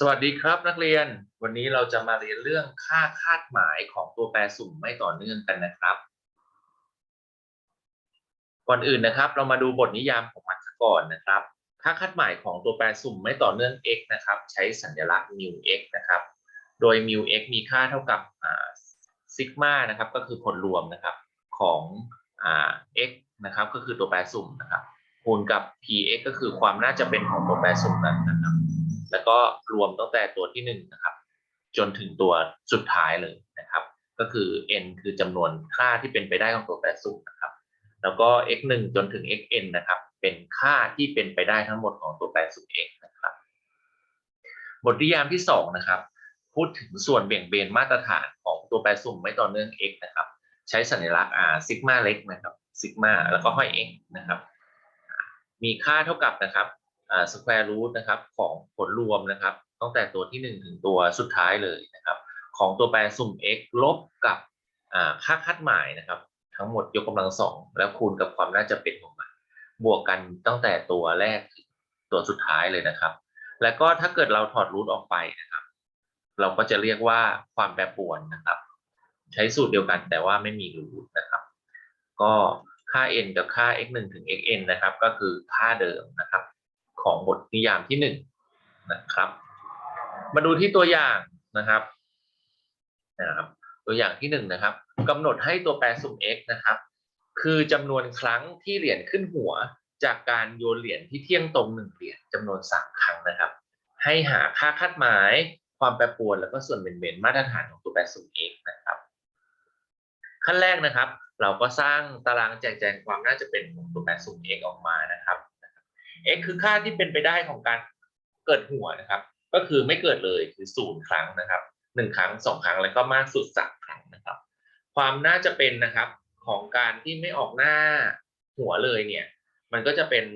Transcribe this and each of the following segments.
สวัสดีครับนักเรียน วันนี้เราจะมาเรียนเรื่องค่าคาดหมายของตัวแปรสุ่มไม่ต่อเนื่องกันนะครับ ก่อนอื่นนะครับ เรามาดูบทนิยามของมันก่อนนะครับ ค่าคาดหมายของตัวแปรสุ่มไม่ต่อเนื่อง x นะครับ ใช้สัญลักษณ์ mu x นะครับ โดย mu x มีค่าเท่ากับซิกมานะครับ ก็คือผลรวมนะครับของอ x นะครับ ก็คือตัวแปรสุ่มนะครับคูณกับ px ก็คือความน่าจะเป็นของตัวแปรสุ่มนั้นนะครับ แล้วก็รวมตั้งแต่ตัวที่หนึ่งนะครับ จนถึงตัวสุดท้ายเลยนะครับ ก็คือ n คือจำนวนค่าที่เป็นไปได้ของตัวแปรสุ่มนะครับ แล้วก็ x 1จนถึง xn นะครับ เป็นค่าที่เป็นไปได้ทั้งหมดของตัวแปรสุ่ม x นะครับ บทนิยามที่สองนะครับ พูดถึงส่วนเบี่ยงเบนมาตรฐานของตัวแปรสุ่มไม่ต่อเนื่อง x นะครับ ใช้สัญลักษณ์ r ซิกมาเล็กนะครับซิกมาแล้วก็ห้อย x นะครับ มีค่าเท่ากับนะครับ สแควร์รูทนะครับของผลรวมนะครับ ตั้งแต่ตัวที่ 1 ถึงตัวสุดท้ายเลยนะครับ ของตัวแปรสุ่ม x ลบกับค่าคาดหมายนะครับ ทั้งหมดยกกำลังสองแล้วคูณกับความน่าจะเป็นของมันบวกกันตั้งแต่ตัวแรกถึงตัวสุดท้ายเลยนะครับ แล้วก็ถ้าเกิดเราถอดรูทออกไปนะครับ เราก็จะเรียกว่าความแปรปรวนนะครับ ใช้สูตรเดียวกันแต่ว่าไม่มีรูทนะครับ ก็ค่า n กับค่า x 1ถึง xn นะครับ ก็คือค่าเดิมนะครับ ของบทนิยามที่หนึ่งนะครับ มาดูที่ตัวอย่างนะครับนะครับตัวอย่างที่หนึ่งนะครับกำหนดให้ตัวแปรสุ่ม x นะครับ คือจำนวนครั้งที่เหรียญขึ้นหัว จากการโยนเหรียญที่เที่ยงตรงหนึ่งเหรียญจำนวนสามครั้งนะครับ ให้หาค่าคาดหมาย ความแปรปรวนแล้วก็ส่วนเบนๆมาตรฐานของตัวแปรสุ่ม x นะครับ ขั้นแรกนะครับ เราก็สร้างตารางแจกแจงความน่าจะเป็นของตัวแปรสุ่ม x ออกมานะครับ x คือค่าที่เป็นไปได้ของการเกิดหัวนะครับ ก็คือไม่เกิดเลยคือศูนย์ครั้งนะครับหนึ่งครั้งสองครั้งแล้วก็มากสุดสามครั้งนะครับ ความน่าจะเป็นนะครับของการที่ไม่ออกหน้าหัวเลยเนี่ย มันก็จะเป็น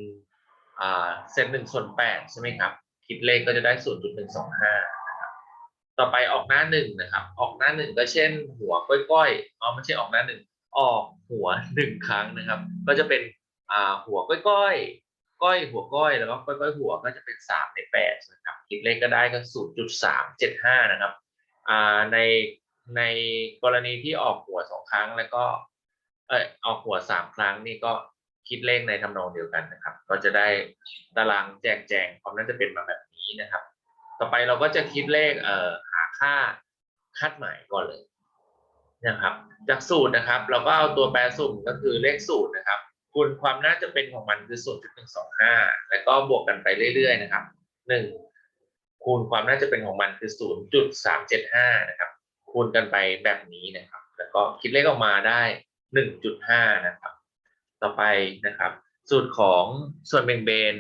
เซนหนึ่งส่วนแปดใช่ไหมครับ คิดเลขก็จะได้ศูนย์จุดหนึ่งสองห้านะครับต่อไปออกหน้าหนึ่งนะครับ ออกหน้าหนึ่งก็เช่น หัวก้อยๆอ๋อไม่ใช่ออกหน้าหนึ่งออกหัวหนึ่งครั้งนะครับ ก็จะเป็นหัวก้อย ก้อยหัวก้อยแล้วก็ก้อยก้อยหัวก็จะเป็นสามในแปดนะครับคิดเลขก็ได้ก็ศูนย์จุดสามเจ็ดห้านะครับอ่าในในกรณีที่ออกหัวสองครั้งแล้วก็เออออกหัวสามครั้งนี่ก็คิดเลขในทำนองเดียวกันนะครับ ก็จะได้ตารางแจกแจงความน่าจะเป็นมาแบบนี้นะครับ ต่อไปเราก็จะคิดเลขเอ่อหาค่าคาดหมายก่อนเลยนะครับ จากสูตรนะครับ เราก็เอาตัวแปรสุ่มก็คือเลขสูตรนะครับ คูณความน่าจะเป็นของมันคือ 0.125 แล้วก็บวกกันไปเรื่อยๆ นะครับ 1 คูณความน่าจะเป็นของมันคือ 0.375 นะครับ คูณกันไปแบบนี้นะครับ แล้วก็คิดเลขออกมาได้ 1.5 นะครับ ต่อไปนะครับ สูตรของส่วนเบงเบน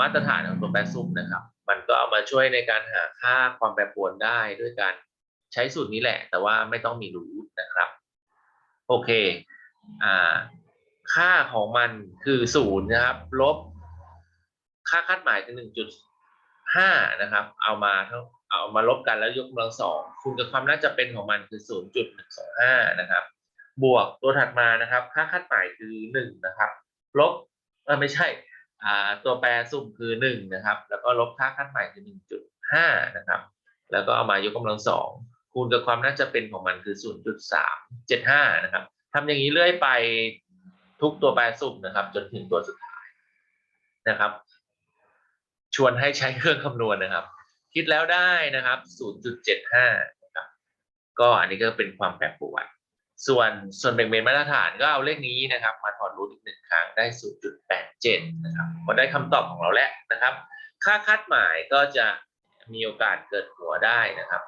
มาตรฐานของตัวแปรสุ่มนะครับ มันก็เอามาช่วยในการหาค่าความแปรปรวนได้ด้วยการใช้สูตรนี้แหละ แต่ว่าไม่ต้องมีรูทนะครับ โอเค อ่า ค่าของมันคือศูนย์นะครับ ลบ ค่าคาดหมายคือหนึ่งจุดห้านะครับ เอามาเท่าเอามาลบกันแล้วยกกำลังสองคูณกับความน่าจะเป็นของมันคือศูนย์จุดหนึ่งสองห้านะครับ บวกตัวถัดมานะครับ ค่าคาดหมายคือหนึ่งนะครับ ลบเออไม่ใช่อ่าตัวแปรสุ่มคือหนึ่งนะครับ แล้วก็ลบค่าคาดหมายคือหนึ่งจุดห้านะครับ แล้วก็เอามายกกำลังสองคูณกับความน่าจะเป็นของมันคือศูนย์จุดสามเจ็ดห้านะครับทำอย่างนี้เรื่อยไป ทุกตัวแปรสุ่มนะครับ จนถึงตัวสุดท้ายนะครับ ชวนให้ใช้เครื่องคำนวณนะครับ คิดแล้วได้นะครับ 0.75นะครับก็อันนี้ก็เป็นความแปรปรวนส่วนส่วนแบ่งเบนมาตรฐานก็เอาเลขนี้นะครับ มาถอดรูทอีกหนึ่งครั้งได้ 0.87 นะครับก็ได้คำตอบของเราแล้วนะครับ ค่าคาดหมายก็จะมีโอกาสเกิดหัวได้นะครับ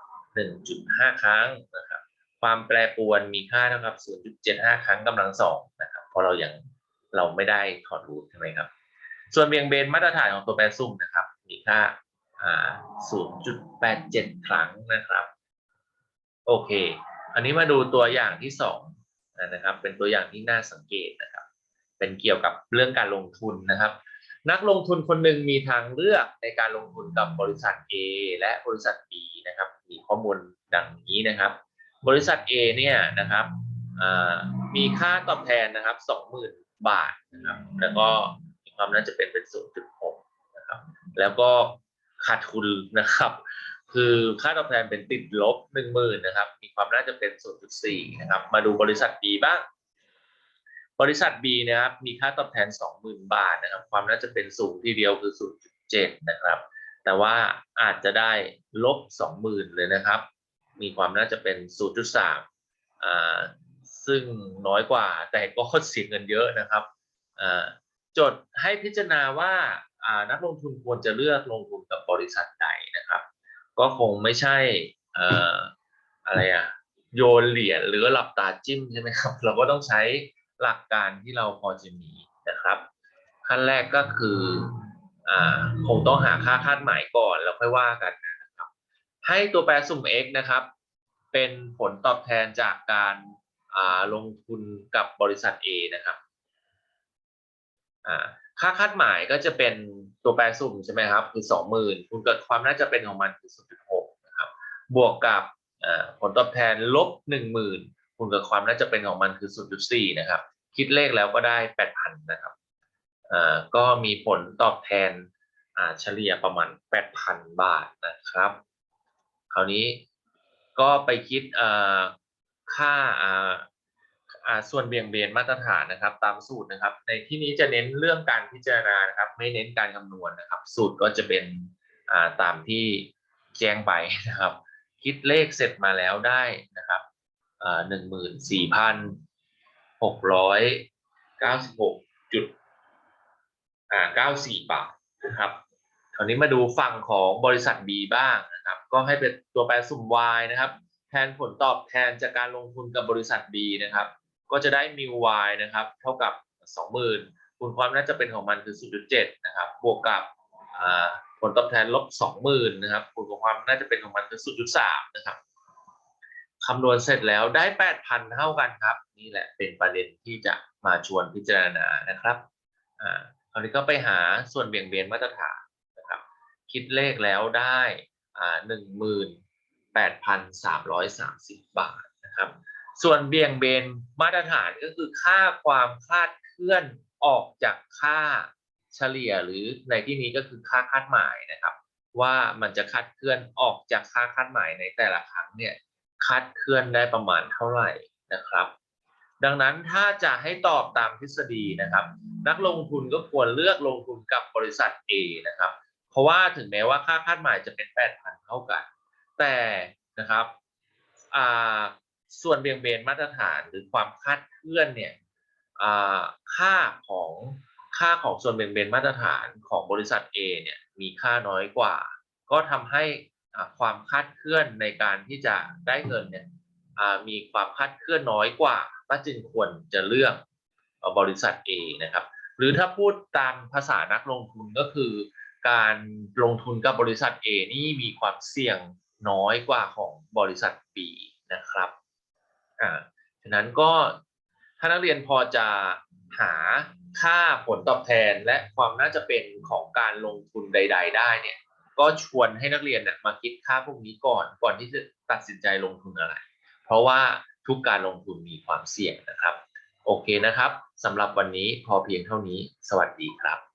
1.5 ครั้งนะครับ ความแปรปรวนมีค่าเท่ากับ 0.75 ครั้งกำลังสองนะครับ เพราะเรายังเราไม่ได้ถอดรูทใช่ไหมครับ ส่วนเบี่ยงเบนมาตรฐานของตัวแปรซุ่มนะครับ มีค่าอ่า0.87 ครั้งนะครับ โอเค อันนี้มาดูตัวอย่างที่สองนะครับ เป็นตัวอย่างที่น่าสังเกตนะครับ เป็นเกี่ยวกับเรื่องการลงทุนนะครับ นักลงทุนคนหนึ่งมีทางเลือกในการลงทุนกับบริษัท A และบริษัท B นะครับ มีข้อมูลดังนี้นะครับ บริษัท A เนี่ยนะครับ มีค่าตอบแทนนะครับ20,000บาทนะครับ แล้วก็มีความน่าจะเป็นเป็น0.6นะครับ แล้วก็ขาดทุนนะครับ คือค่าตอบแทนเป็นติดลบหนึ่งหมื่นนะครับ มีความน่าจะเป็น0.4นะครับ มาดูบริษัท B บ้าง บริษัท B นะครับ มีค่าตอบแทน20,000บาทนะครับ ความน่าจะเป็นสูงทีเดียวคือ0.7นะครับ แต่ว่าอาจจะได้ลบ20,000เลยนะครับ มีความน่าจะเป็น0.3อ่า ซึ่งน้อยกว่าแต่ก็เสียเงินเยอะนะครับจดให้พิจารณาว่านักลงทุนควรจะเลือกลงทุนกับบริษัทใดนะครับ ก็คงไม่ใช่ออะไรอะโยนเหรียญหรือหลับตาจิ้มใช่ไหมครับ เราก็ต้องใช้หลักการที่เราพอจะมีนะครับ ขั้นแรกก็คืออคงต้องหาค่าคาดหมายก่อนแล้วค่อยว่ากันนะครับ ให้ตัวแปรสุ่ม x นะครับ เป็นผลตอบแทนจากการ ลงทุนกับบริษัท A นะครับค่าคาดหมายก็จะเป็นตัวแปรสุ่มใช่ไหมครับ คือสองหมื่นคุณเกิดความน่าจะเป็นของมันคือศูนย์จุดหกนะครับบวกกับผลตอบแทนลบหนึ่งหมื่นคุณเกิดความน่าจะเป็นของมันคือศูนย์จุดสี่นะครับคิดเลขแล้วก็ได้แปดพันนะครับก็มีผลตอบแทนเฉลี่ยประมาณแปดพันบาทนะครับ คราวนี้ก็ไปคิดอ่า ค่าอ่าอ่าส่วนเบี่ยงเบนมาตรฐานนะครับ ตามสูตรนะครับ ในที่นี้จะเน้นเรื่องการพิจารณานะครับ ไม่เน้นการคำนวณนะครับ สูตรก็จะเป็นอ่าตามที่แจ้งไปนะครับ คิดเลขเสร็จมาแล้วได้นะครับอ่าหนึ่งหมื่นสี่พันหกร้อยเก้าสิบหกจุดอ่าเก้าสี่บาทนะครับคราวนี้มาดูฝั่งของบริษัท B บ้างนะครับ ก็ให้เป็นตัวแปรสุ่ม Y นะครับ แทนผลตอบแทนจากการลงทุนกับบริษัท B นะครับ ก็จะได้มิว Y นะครับ เท่ากับ 20,000คูณความน่าจะเป็นของมันคือ 0.7 นะครับ บวกกับผลตอบแทนลบ 20,000 นะครับคูณความน่าจะเป็นของมันคือ 0.3 นะครับคำนวณเสร็จแล้วได้ 8,000 เท่ากันครับ นี่แหละเป็นประเด็นที่จะมาชวนพิจารณานะครับอ่าคราวนี้ก็ไปหาส่วนเบี่ยงเบนมาตรฐานนะครับ คิดเลขแล้วได้อ่า 8,330 บาทนะครับ ส่วนเบี่ยงเบนมาตรฐานก็คือค่าความคลาดเคลื่อนออกจากค่าเฉลี่ยหรือในที่นี้ก็คือค่าคาดหมายนะครับ ว่ามันจะคาดเคลื่อนออกจากค่าคาดหมายในแต่ละครั้งเนี่ยคาดเคลื่อนได้ประมาณเท่าไหร่นะครับ ดังนั้นถ้าจะให้ตอบตามทฤษฎีนะครับ นักลงทุนก็ควรเลือกลงทุนกับบริษัท A นะครับ เพราะว่าถึงแม้ว่าค่าคาดหมายจะเป็น 8,000 เท่ากัน แต่นะครับส่วนเบี่ยงเบนมาตรฐานหรือความคาดเคลื่อนเนี่ยค่าของค่าของส่วนเบี่ยงเบนมาตรฐานของบริษัท A เนี่ยมีค่าน้อยกว่า ก็ทำให้ความคาดเคลื่อนในการที่จะได้เงินเนี่ยมีความคาดเคลื่อนน้อยกว่า ก็จึงควรจะเลือกบริษัท A นะครับ หรือถ้าพูดตามภาษานักลงทุนก็คือ การลงทุนกับบริษัท A นี่มีความเสี่ยง น้อยกว่าของบริษัท B นะครับอ่าฉะนั้นก็ถ้านักเรียนพอจะหาค่าผลตอบแทนและความน่าจะเป็นของการลงทุนใด ๆ ได้เนี่ย ก็ชวนให้นักเรียนนะมาคิดค่าพวกนี้ก่อนก่อนที่จะตัดสินใจลงทุนอะไร เพราะว่าทุกการลงทุนมีความเสี่ยงนะครับ โอเคนะครับสำหรับวันนี้พอเพียงเท่านี้ สวัสดีครับ